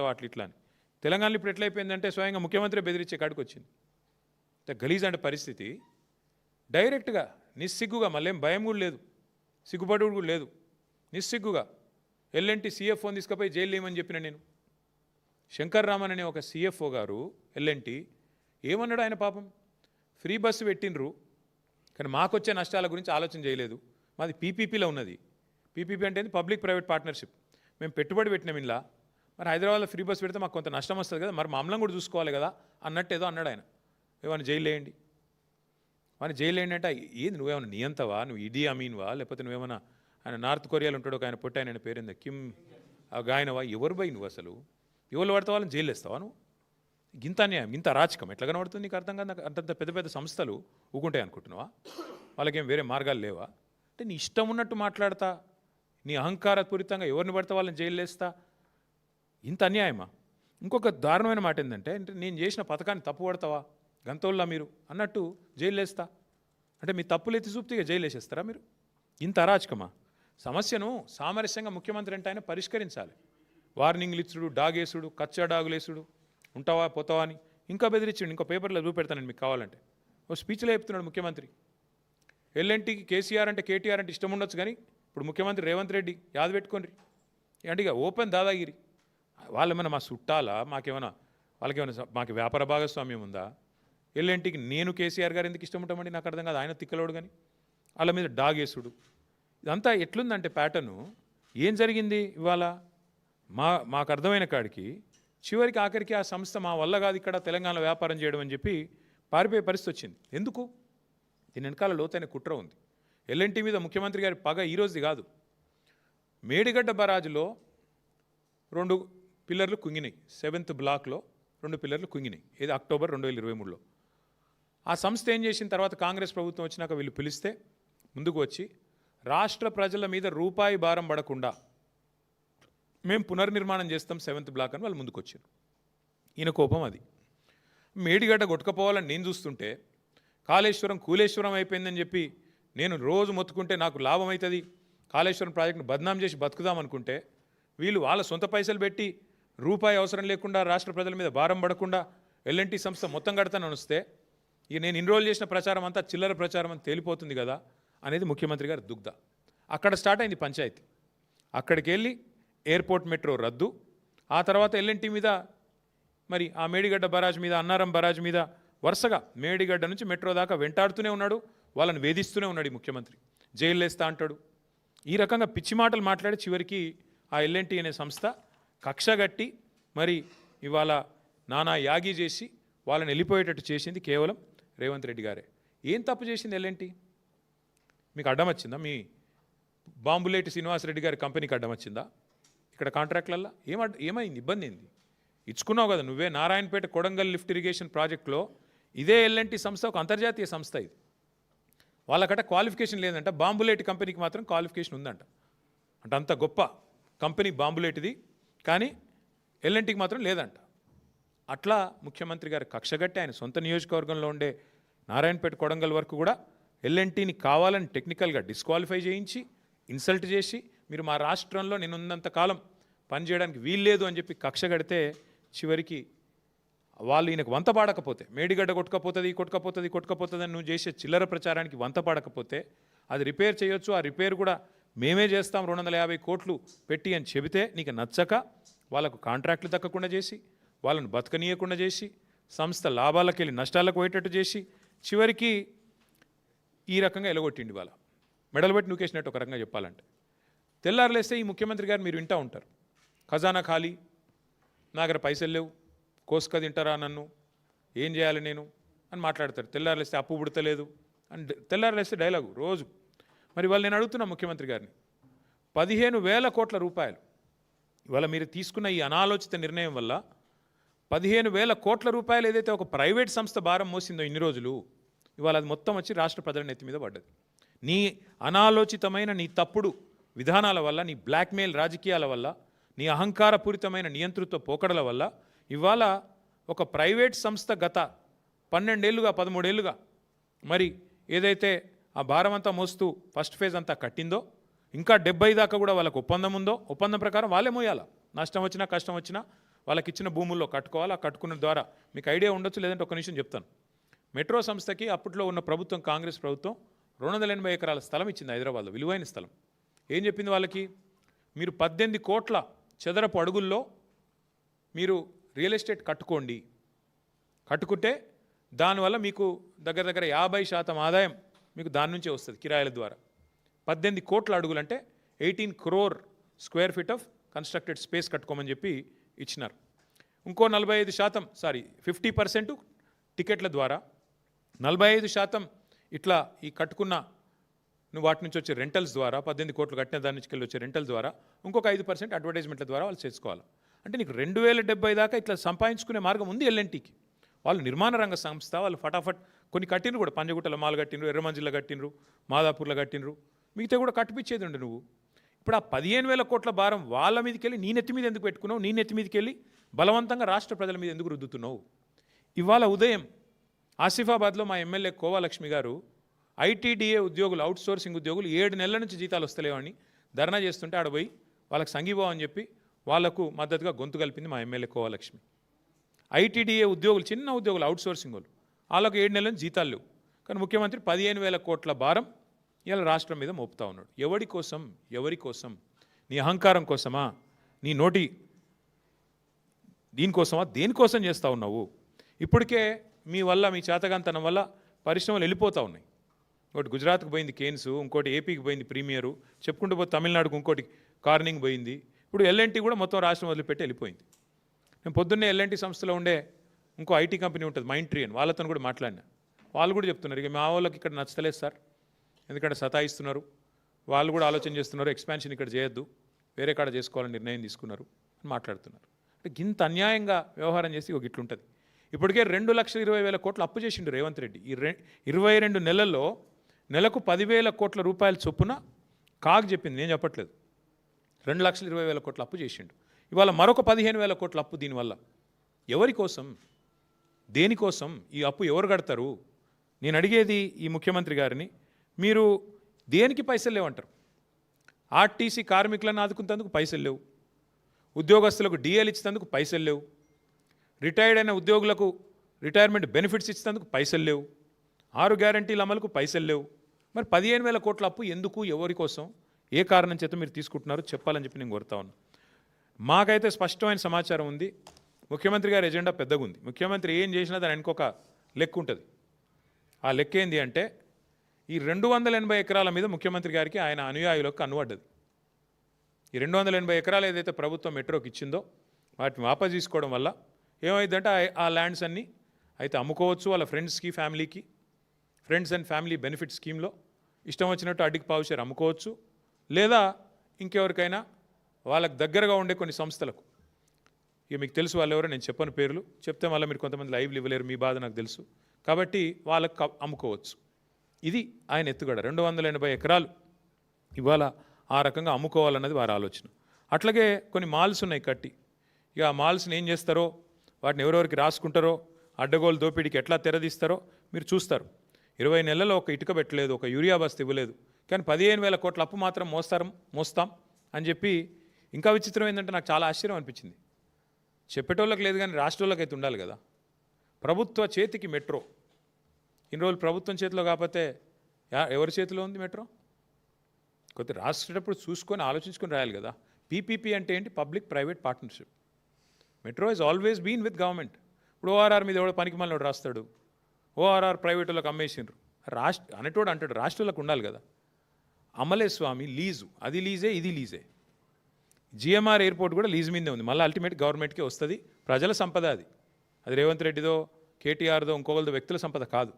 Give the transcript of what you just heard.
పెడతావు అట్లా ఇట్లా అని. తెలంగాణలో ఇప్పుడు ఎట్లయిపోయిందంటే స్వయంగా ముఖ్యమంత్రి బెదిరించే కాడికి వచ్చింది గలీజ్ అంటే పరిస్థితి. డైరెక్ట్గా నిస్సిగ్గుగా మళ్ళేం భయం కూడా లేదు. సిగ్గుపడు కూడా లేదు. నిస్సిగ్గుగా. ఎల్ఎన్టీ సీఎఫ్ఓని తీసుకుపోయి జైలు లేమని చెప్పిన నేను. శంకర్ రామన్ అనే ఒక సీఎఫ్ఓ గారు ఎల్ఎన్టీ ఏమన్నాడు ఆయన పాపం? ఫ్రీ బస్సు పెట్టినరు కానీ మాకు వచ్చే నష్టాల గురించి ఆలోచన చేయలేదు. మాది పీపీపీలో ఉన్నది. పీపీపీ అంటే పబ్లిక్ ప్రైవేట్ పార్ట్నర్షిప్. మేము పెట్టుబడి పెట్టినాం ఇలా మరి హైదరాబాద్లో ఫ్రీ బస్ పెడితే మాకు కొంత నష్టం వస్తుంది కదా మరి మామూలం కూడా చూసుకోవాలి కదా అన్నట్టు ఏదో అన్నాడు ఆయన. ఏమైనా జైలు వేయండి. వాడిని జైలు ఏంటంటే ఏది నువ్వేమైనా నియంతవా? నువ్వు ఇడి అమీన్వా? లేకపోతే నువ్వేమైనా ఆయన నార్త్ కొరియాలో ఉంటాడు ఒక ఆయన పుట్టాయన ఆయన పేరుంది కిమ్ ఆ గాయనవా? ఎవరు పోయి నువ్వు అసలు? ఎవరు పడితే వాళ్ళని జైలు వేస్తావా నువ్వు? ఇంత అన్యాయం ఇంత అరాచకం ఎట్లా కనబడుతుంది? నీకు అర్థం కాదు నాకు అంతంత పెద్ద పెద్ద సంస్థలు ఊకుంటాయి అనుకుంటున్నావా? వాళ్ళకేం వేరే మార్గాలు లేవా? అంటే నీ ఇష్టం ఉన్నట్టు మాట్లాడతా నీ అహంకారపూరితంగా ఎవరిని పడితే వాళ్ళని జైలు వేస్తా ఇంత అన్యాయమా? ఇంకొక దారుణమైన మాట ఏంటంటే అంటే నేను చేసిన పథకాన్ని తప్పు పడతావా? గంతోళ్ళ మీరు అన్నట్టు జైలు వేస్తా అంటే మీ తప్పులు ఎత్తి చూపితే జైలు వేసేస్తారా మీరు? ఇంత అరాచకమా? సమస్యను సామరస్యంగా ముఖ్యమంత్రి అంటే ఆయన పరిష్కరించాలి. వార్నింగ్లు ఇచ్చుడు డాగేసుడు కచ్చా డాగులేసుడు ఉంటావా పోతావా అని ఇంకా బెదిరించాడు ఇంకో పేపర్లో చూపెడతానండి మీకు కావాలంటే. ఓ స్పీచ్లో చెప్తున్నాడు ముఖ్యమంత్రి. ఎల్ఎన్టీకి కేసీఆర్ అంటే కేటీఆర్ అంటే ఇష్టం ఉండొచ్చు కానీ ఇప్పుడు ముఖ్యమంత్రి రేవంత్ రెడ్డి యాద పెట్టుకోండి. అంటే ఇక ఓపెన్ దాదాగిరి. వాళ్ళేమైనా మా చుట్టాలా? మాకేమైనా వాళ్ళకేమైనా మాకు వ్యాపార భాగస్వామ్యం ఉందా? ఎల్ఎన్టీకి నేను కేసీఆర్ గారు ఎందుకు ఇష్టం ఉంటామండి? నాకు అర్థం కాదు. ఆయన తిక్కలోడు కానీ వాళ్ళ మీద డాగేసుడు ఇదంతా ఎట్లుందంటే ప్యాటర్ను ఏం జరిగింది ఇవాళ? మా మాకు అర్థమైన కాడికి చివరికి ఆఖరికి ఆ సంస్థ మా వల్ల కాదు ఇక్కడ తెలంగాణలో వ్యాపారం చేయడం అని చెప్పి పారిపోయే పరిస్థితి వచ్చింది. ఎందుకు? దీని వెనకాల లోతైన కుట్ర ఉంది. ఎల్ఎన్టీ మీద ముఖ్యమంత్రి గారి పగ ఈరోజుది కాదు. మేడిగడ్డ బరాజులో రెండు పిల్లర్లు కుంగినాయి. సెవెంత్ బ్లాక్లో రెండు పిల్లర్లు కుంగినాయి. ఇది అక్టోబర్ రెండు వేల ఇరవై మూడులో. ఆ సంస్థ ఏం చేసిన తర్వాత కాంగ్రెస్ ప్రభుత్వం వచ్చినాక వీళ్ళు పిలిస్తే ముందుకు వచ్చి రాష్ట్ర ప్రజల మీద రూపాయి భారం పడకుండా మేము పునర్నిర్మాణం చేస్తాం సెవెంత్ బ్లాక్ అని వాళ్ళు ముందుకు వచ్చారు. ఈయన కోపం అది. మేడిగడ్డ కొట్టుకపోవాలని నేను చూస్తుంటే కాళేశ్వరం కూలేశ్వరం అయిపోయిందని చెప్పి నేను రోజు మొత్తుకుంటే నాకు లాభం అవుతుంది. కాళేశ్వరం ప్రాజెక్టును బద్నాం చేసి బతుకుదాం అనుకుంటే వీళ్ళు వాళ్ళ సొంత పైసలు పెట్టి రూపాయి అవసరం లేకుండా రాష్ట్ర ప్రజల మీద భారం పడకుండా ఎల్ఎన్టీ సంస్థ మొత్తం కడతానని వస్తే ఇక నేను ఇన్రోల్ చేసిన ప్రచారం అంతా చిల్లర ప్రచారం అని తేలిపోతుంది కదా అనేది ముఖ్యమంత్రి గారి దుగ్ధ. అక్కడ స్టార్ట్ అయింది పంచాయతీ. అక్కడికి వెళ్ళి ఎయిర్పోర్ట్ మెట్రో రద్దు. ఆ తర్వాత ఎల్ఎన్టీ మీద మరి ఆ మేడిగడ్డ బరాజ్ మీద అన్నారం బరాజ్ మీద వరుసగా మేడిగడ్డ నుంచి మెట్రో దాకా వెంటాడుతూనే ఉన్నాడు. వాళ్ళని వేధిస్తూనే ఉన్నాడు ఈ ముఖ్యమంత్రి. జైలు వేస్తా అంటాడు. ఈ రకంగా పిచ్చి మాటలు మాట్లాడి చివరికి ఆ ఎల్ఎన్టీ అనే సంస్థ కక్షగట్టి మరి ఇవాళ నానా యాగి చేసి వాళ్ళని వెళ్ళిపోయేటట్టు చేసింది కేవలం రేవంత్ రెడ్డి గారే. ఏం తప్పు చేసింది ఎల్ఎన్టీ మీకు అడ్డం వచ్చిందా? మీ బాంబులేటి శ్రీనివాసరెడ్డి గారి కంపెనీకి అడ్డం వచ్చిందా? ఇక్కడ కాంట్రాక్ట్లల్లో? ఏమ ఏమైంది? ఇబ్బంది ఏంది? ఇచ్చుకున్నావు కదా నువ్వే నారాయణపేట కొడంగల్ లిఫ్ట్ ఇరిగేషన్ ప్రాజెక్టులో ఇదే ఎల్ఎన్టీ సంస్థ ఒక అంతర్జాతీయ సంస్థ ఇది. వాళ్ళకట క్వాలిఫికేషన్ లేదంట. బాంబులేటి కంపెనీకి మాత్రం క్వాలిఫికేషన్ ఉందంట. అంటే అంత గొప్ప కంపెనీ బాంబులేటిది. కానీ ఎల్ఎన్టీకి మాత్రం లేదంట. అట్లా ముఖ్యమంత్రి గారు కక్షగట్టి ఆయన సొంత నియోజకవర్గంలో ఉండే నారాయణపేట కొడంగల్ వరకు కూడా ఎల్ఎన్టీని కావాలని టెక్నికల్గా డిస్క్వాలిఫై చేయించి ఇన్సల్ట్ చేసి మీరు మా రాష్ట్రంలో నేను ఉన్నంత కాలం పనిచేయడానికి వీల్లేదు అని చెప్పి కక్ష కడితే చివరికి వాళ్ళు ఈయనకు వంత పాడకపోతే మేడిగడ్డ కొట్టుకపోతుంది కొట్టుకపోతుంది కొట్టుకపోతుంది అని నువ్వు చేసే చిల్లర ప్రచారానికి వంత పాడకపోతే అది రిపేర్ చేయొచ్చు ఆ రిపేర్ కూడా మేమే చేస్తాం రెండు వందల యాభై కోట్లు పెట్టి అని చెబితే నీకు నచ్చక వాళ్ళకు కాంట్రాక్ట్లు దక్కకుండా చేసి వాళ్ళను బతకనీయకుండా చేసి సంస్థ లాభాలకు వెళ్ళి నష్టాలకు పోయేటట్టు చేసి చివరికి ఈ రకంగా ఎలగొట్టిండి వాళ్ళ మెడలు పెట్టి నూకేసినట్టు ఒక రకంగా చెప్పాలంటే. తెల్లారులేస్తే ఈ ముఖ్యమంత్రి గారు మీరు వింటూ ఉంటారు. ఖజానా ఖాళీ నా దగ్గర పైసలు లేవు కోసుక తింటారా నన్ను ఏం చేయాలి నేను అని మాట్లాడతారు. తెల్లారులేస్తే అప్పు పుడతలేదు. అని తెల్లారులేస్తే డైలాగు రోజు మరి వాళ్ళు నేను అడుగుతున్నా ముఖ్యమంత్రి గారిని. పదిహేను వేల కోట్ల రూపాయలు. ఇవాళ మీరు తీసుకున్న ఈ అనాలోచిత నిర్ణయం వల్ల పదిహేను వేల కోట్ల రూపాయలు ఏదైతే ఒక ప్రైవేట్ సంస్థ భారం మోసిందో ఇన్ని రోజులు ఇవాళ అది మొత్తం వచ్చి రాష్ట్ర ప్రజల నెత్తి మీద పడ్డది. నీ అనాలోచితమైన నీ తప్పుడు విధానాల వల్ల నీ బ్లాక్మెయిల్ రాజకీయాల వల్ల నీ అహంకారపూరితమైన నియంతృత్వ పోకడల వల్ల ఇవాళ ఒక ప్రైవేట్ సంస్థ గత పన్నెండేళ్ళుగా పదమూడేళ్ళుగా మరి ఏదైతే ఆ భారం అంతా మోస్తూ ఫస్ట్ ఫేజ్ అంతా కట్టిందో ఇంకా డెబ్బై దాకా కూడా వాళ్ళకు ఒప్పందం ఉందో ఒప్పందం ప్రకారం వాళ్ళే మోయాలా? నష్టం వచ్చినా కష్టం వచ్చినా వాళ్ళకి ఇచ్చిన భూముల్లో కట్టుకోవాలి? ఆ కట్టుకున్న ద్వారా మీకు ఐడియా ఉండొచ్చు లేదంటే ఒక నిమిషం చెప్తాను. మెట్రో సంస్థకి అప్పట్లో ఉన్న ప్రభుత్వం కాంగ్రెస్ ప్రభుత్వం రెండు వందల ఎనభై ఎకరాల స్థలం ఇచ్చింది హైదరాబాద్లో విలువైన స్థలం. ఏం చెప్పింది వాళ్ళకి? మీరు పద్దెనిమిది కోట్ల చదరపు అడుగుల్లో మీరు రియల్ ఎస్టేట్ కట్టుకోండి. కట్టుకుంటే దానివల్ల మీకు దగ్గర దగ్గర యాభై శాతం ఆదాయం మీకు దాని నుంచే వస్తుంది కిరాయిల ద్వారా. పద్దెనిమిది కోట్ల అడుగులంటే eighteen crore square feet of constructed space కట్టుకోమని చెప్పి ఇచ్చినారు. ఇంకో నలభై ఐదు శాతం సారీ ఫిఫ్టీ పర్సెంట్ టికెట్ల ద్వారా. నలభై ఐదు శాతం ఇట్లా ఈ కట్టుకున్న నువ్వు వాటి నుంచి వచ్చే రెంటల్స్ ద్వారా పద్దెనిమిది కోట్లు కట్టిన దాని నుంచి వెళ్ళి వచ్చే రెంటల్ ద్వారా ఇంకొక ఐదు పర్సెంట్ అడ్వర్టైజ్మెంట్ల ద్వారా వాళ్ళు చేసుకోవాలి. అంటే నీకు రెండు వేల డెబ్బై దాకా ఇట్లా సంపాదించుకునే మార్గం ఉంది ఎల్ఎన్టీకి వాళ్ళు నిర్మాణ రంగ సంస్థ వాళ్ళు ఫటాఫట్ కొన్ని కట్టినరు కూడా పంజగుట్టల మాలు కట్టినరు ఎర్రమంజిల్లో కట్టినరు మాదాపూర్లో కట్టినరు మిగతా కూడా కట్టిపించేది ఉండు నువ్వు. ఇప్పుడు ఆ పదిహేను వేల కోట్ల భారం వాళ్ళ మీదకి వెళ్ళి నీ నెత్తి మీద ఎందుకు పెట్టుకున్నావు? నీ నెత్తి మీదకి వెళ్ళి బలవంతంగా రాష్ట్ర ప్రజల మీద ఎందుకు రుద్దుతున్నావు? ఇవాళ ఉదయం ఆసిఫాబాద్లో మా ఎమ్మెల్యే కోవాలక్ష్మి గారు ఐటీడీఏ ఉద్యోగులు అవుట్ సోర్సింగ్ ఉద్యోగులు ఏడు నెలల నుంచి జీతాలు వస్తలేవని ధర్నా చేస్తుంటే ఆడ పోయి వాళ్ళకి సంఘీభావం అని చెప్పి వాళ్ళకు మద్దతుగా గొంతు కలిపింది మా ఎమ్మెల్యే కోవాలక్ష్మి. ఐటీడీఏ ఉద్యోగులు చిన్న ఉద్యోగులు అవుట్ సోర్సింగ్ వాళ్ళు. వాళ్ళకు ఏడు నెలల జీతాలు లేవు. కానీ ముఖ్యమంత్రి పదిహేను వేల కోట్ల భారం ఇలా రాష్ట్రం మీద మోపుతా ఉన్నాడు. ఎవడి కోసం? ఎవరి కోసం? నీ అహంకారం కోసమా? నీ నోటి దీనికోసమా దేనికోసం చేస్తూ ఉన్నావు? ఇప్పటికే మీ వల్ల మీ చేతగాంతనం వల్ల పరిశ్రమలు వెళ్ళిపోతూ ఉన్నాయి. ఇంకోటి గుజరాత్కి పోయింది కేన్స్ ఇంకోటి ఏపీకి పోయింది ప్రీమియరు. చెప్పుకుంటూ పోతే తమిళనాడుకు ఇంకోటి కార్నింగ్ పోయింది. ఇప్పుడు ఎల్ఎన్టీ కూడా మొత్తం రాష్ట్రం వదిలిపెట్టి వెళ్ళిపోయింది. నేను పొద్దున్నే ఎల్ఎన్టీ సంస్థలో ఉండే ఇంకో ఐటీ కంపెనీ ఉంటుంది మైండ్ ట్రీ అని. వాళ్ళతో కూడా మాట్లాడినా. వాళ్ళు కూడా చెప్తున్నారు ఇక మా వాళ్ళకి ఇక్కడ నచ్చలేదు సార్. ఎందుకంటే సతాయిస్తున్నారు. వాళ్ళు కూడా ఆలోచన చేస్తున్నారు ఎక్స్పాన్షన్ ఇక్కడ చేయొద్దు. వేరే కాడ చేసుకోవాలని నిర్ణయం తీసుకున్నారు అని మాట్లాడుతున్నారు. అంటే గింత అన్యాయంగా వ్యవహారం చేసి ఒక ఇట్లుంటుంది. ఇప్పటికే రెండు లక్షల ఇరవై వేల కోట్లు అప్పు చేసిండు రేవంత్ రెడ్డి. ఈ రె ఇరవై రెండు నెలల్లో నెలకు పదివేల కోట్ల రూపాయల చొప్పున కాగ్ చెప్పింది నేను చెప్పట్లేదు. రెండు లక్షల ఇరవై వేల కోట్ల అప్పు చేసిండు. ఇవాళ మరొక పదిహేను వేల కోట్ల అప్పు దీనివల్ల. ఎవరి కోసం? దేనికోసం ఈ అప్పు ఎవరు కడతారు? నేను అడిగేది ఈ ముఖ్యమంత్రి గారిని మీరు దేనికి పైసలు లేవంటారు? ఆర్టీసీ కార్మికులను ఆదుకునేందుకు పైసలు లేవు. ఉద్యోగస్తులకు డిఎల్ ఇచ్చేందుకు పైసలు లేవు. రిటైర్డ్ అయిన ఉద్యోగులకు రిటైర్మెంట్ బెనిఫిట్స్ ఇచ్చినందుకు పైసలు లేవు. ఆరు గ్యారంటీల అమలుకు పైసలు లేవు. మరి పదిహేను వేల కోట్ల అప్పు ఎందుకు ఎవరి కోసం ఏ కారణం చేత మీరు తీసుకుంటున్నారో? చెప్పాలని చెప్పి నేను కోరుతా ఉన్నాను మాకైతే స్పష్టమైన సమాచారం ఉంది. ముఖ్యమంత్రి గారి ఎజెండా పెద్దగా ఉంది ముఖ్యమంత్రి ఏం చేసినా దాని వెనుకొక లెక్క ఉంటుంది. ఆ లెక్క ఏంది అంటే ఈ రెండు వందల ఎనభై ఎకరాల మీద ముఖ్యమంత్రి గారికి ఆయన అనుయాయులకు అనువడ్డది ఈ రెండు వందల ఎనభై ఎకరాలు ఏదైతే ప్రభుత్వం మెట్రోకి ఇచ్చిందో వాటిని వాపస్ తీసుకోవడం వల్ల ఏమైందంటే ఆ- ల్యాండ్స్ అన్నీ అయితే అమ్ముకోవచ్చు వాళ్ళ ఫ్రెండ్స్కి ఫ్యామిలీకి. ఫ్రెండ్స్ అండ్ ఫ్యామిలీ బెనిఫిట్ స్కీమ్లో ఇష్టం వచ్చినట్టు అడ్డికి పావుషేర్ అమ్ముకోవచ్చు. లేదా ఇంకెవరికైనా వాళ్ళకి దగ్గరగా ఉండే కొన్ని సంస్థలకు ఇక మీకు తెలుసు వాళ్ళు ఎవరో నేను చెప్పని పేర్లు. చెప్తే మళ్ళీ మీరు కొంతమంది లైవ్లు ఇవ్వలేరు మీ బాధ నాకు తెలుసు. కాబట్టి వాళ్ళకు అమ్ముకోవచ్చు. ఇది ఆయన ఎత్తుగడ. రెండు వందల ఎనభై ఎకరాలు. ఇవాళ ఆ రకంగా అమ్ముకోవాలన్నది వారి ఆలోచన. అట్లాగే కొన్ని మాల్స్ ఉన్నాయి కట్టి. ఇక ఆ మాల్స్ని ఏం చేస్తారో వాటిని ఎవరెవరికి రాసుకుంటారో అడ్డగోలు దోపిడీకి ఎట్లా తెరదీస్తారో మీరు చూస్తారు. ఇరవై నెలల్లో ఒక ఇటుక పెట్టలేదు ఒక యూరియా బస్తు ఇవ్వలేదు. కానీ పదిహేను వేల కోట్ల అప్పు మాత్రం మోస్తారు మోస్తాం అని చెప్పి ఇంకా విచిత్రం ఏంటంటే నాకు చాలా ఆశ్చర్యం అనిపించింది. చెప్పేటోళ్ళకి లేదు కానీ రాష్ట్రాలకు అయితే ఉండాలి కదా. ప్రభుత్వ చేతికి మెట్రో. ఇన్ని రోజులు ప్రభుత్వం చేతిలో కాకపోతే యా- ఎవరి చేతిలో ఉంది మెట్రో? కొద్ది రాసేటప్పుడు చూసుకొని ఆలోచించుకొని రాయాలి కదా. పీపీపీ అంటే ఏంటి? Public private partnership. Metro is always been with government ఇప్పుడు ఓఆర్ఆర్ మీద ఎవడో పనికి మళ్ళీ రాస్తాడు. ఓఆర్ఆర్ ప్రైవేట్ వాళ్ళకి అమ్మేసిండ్రు. రాష్ట్ర అనేటోడు అంటాడు రాష్ట్రాలకు ఉండాలి కదా. అమలే స్వామి లీజు. అది లీజే ఇది లీజే. జిఎంఆర్ ఎయిర్పోర్ట్ కూడా లీజ్ మీదే ఉంది. మళ్ళీ అల్టిమేట్ గవర్నమెంట్కే వస్తుంది. ప్రజల సంపద అది. అది రేవంత్ రెడ్డిదో కేటీఆర్దో ఇంకొకరిదో వ్యక్తుల సంపద కాదు.